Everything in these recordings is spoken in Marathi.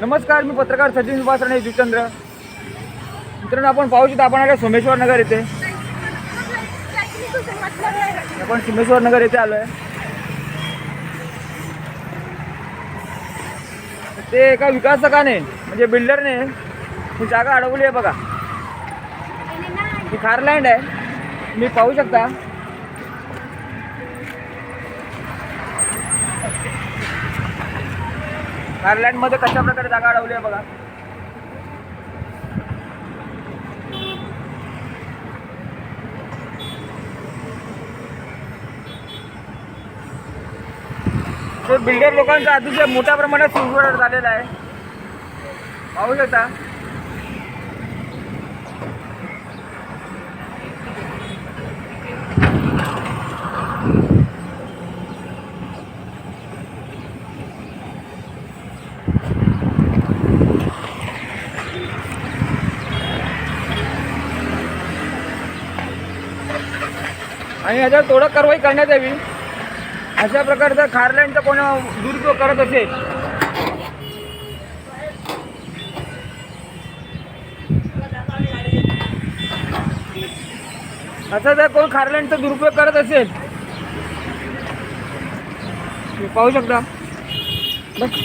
नमस्कार मी पत्रकार सचिन सुभाष राणे जुचंद्र मित्रांनो आपण पाहू शकतो आपण आलो सोमेश्वर नगर येथे आपण सोमेश्वर नगर येथे आलो आहे. ते एका विकासकाने म्हणजे बिल्डरने ही जागा अडवली आहे बघा. ही खारलँड आहे. मी पाहू शकता. आयर्लंडमध्ये कशा प्रकारे जागा अडवली आहे बघा. बिल्डर लोकांचा अतिशय मोठ्या प्रमाणात सुरवड झालेला आहे. पाहू शकता. आणि याच्यावर थोडं कारवाई करण्यात यावी. अशा प्रकारचा खारलँडचा कोणा दुरुपयोग करत असेल. असं जर कोण खारलँडचा दुरुपयोग करत असेल. तुम्ही पाहू शकता. बस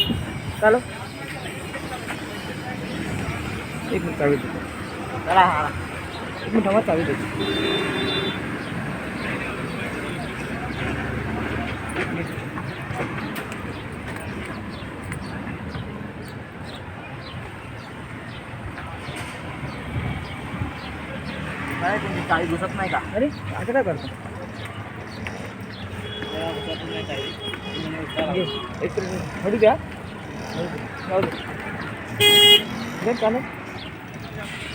चालो. एक मिनिट चावी देतो चला हा एक मिनिट हवा चावी देतो काय तुम्ही काही घुसत नाही का? अरे असं काय करतो? एक हळू द्या. चालेल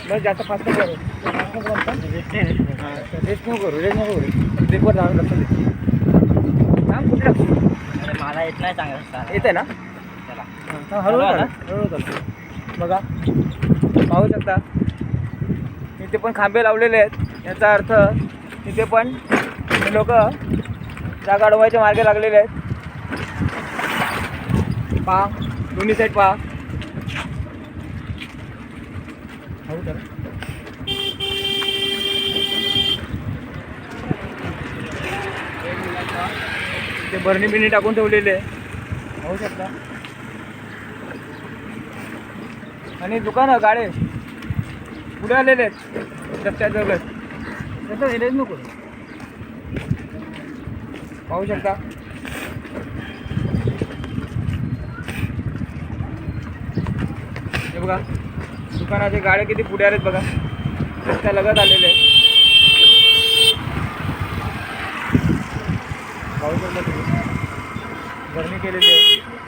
बस जास्त फास्ट करू. फास्ट नको करू आता. रेस नको करू. ब्रेकवर जावं लक्ष दे. थांब कुठे अरे मला येत नाही चांगलं येत आहे ना? चला. हळूहळू हळूहळू चालू. बघा. पाहू शकता. इथे पण खांबे लावलेले आहेत याचा अर्थ तिथे पण लोक जागा अडवायच्या मार्गे लागलेले आहेत. पहा दोन्ही साईड पहा. ते बरणी बिरणी टाकून ठेवलेले आहे. पाहू शकता. आणि दुकानं गाडे. पुढे आलेले आहेत. रस्त्याजवळ जवळ. त्याचं नको. पाहू शकता. हे बघा दुकानाचे गाड्या किती पुढे आलेत बघा. रस्त्या लगत आलेले आहेत. पाहू शकता तुम्ही. गरमी केलेली आहे.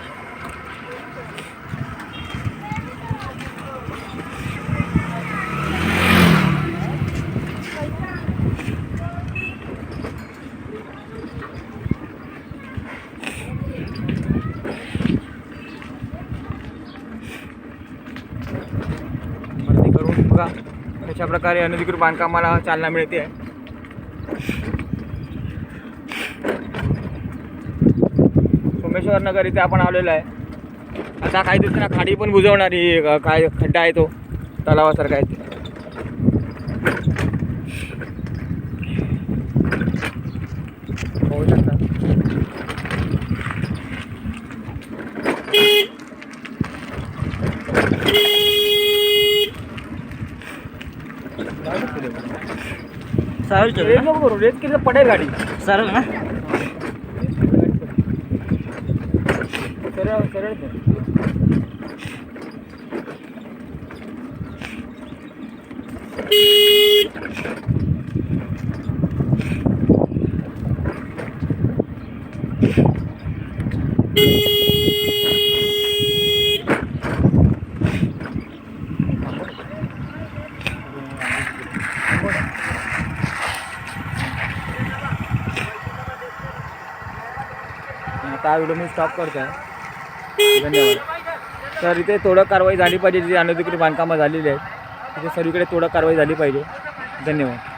करून बघा. अशा प्रकारे अनधिकृत बांधकामाला चालना मिळते. आहे सोमेश्वर नगर इथे आपण आलेलो आहे. आता काही दिवसांना खाडी पण बुजवणारी काय खड्डा आहे तो. तलावासारखा आहे. ते. पाहू शकता साहेब रेस नको करू रेस किती पडेल गाडी सर ना सरळ सरळ. आता हा व्हिडिओ मी स्टॉप करतो आहे धन्यवाद. तर इथे थोडं कारवाई झाली पाहिजे जी अनधिकृत बांधकामं झालेली आहेत. तिथे सर्वीकडे थोडं कारवाई झाली पाहिजे. धन्यवाद.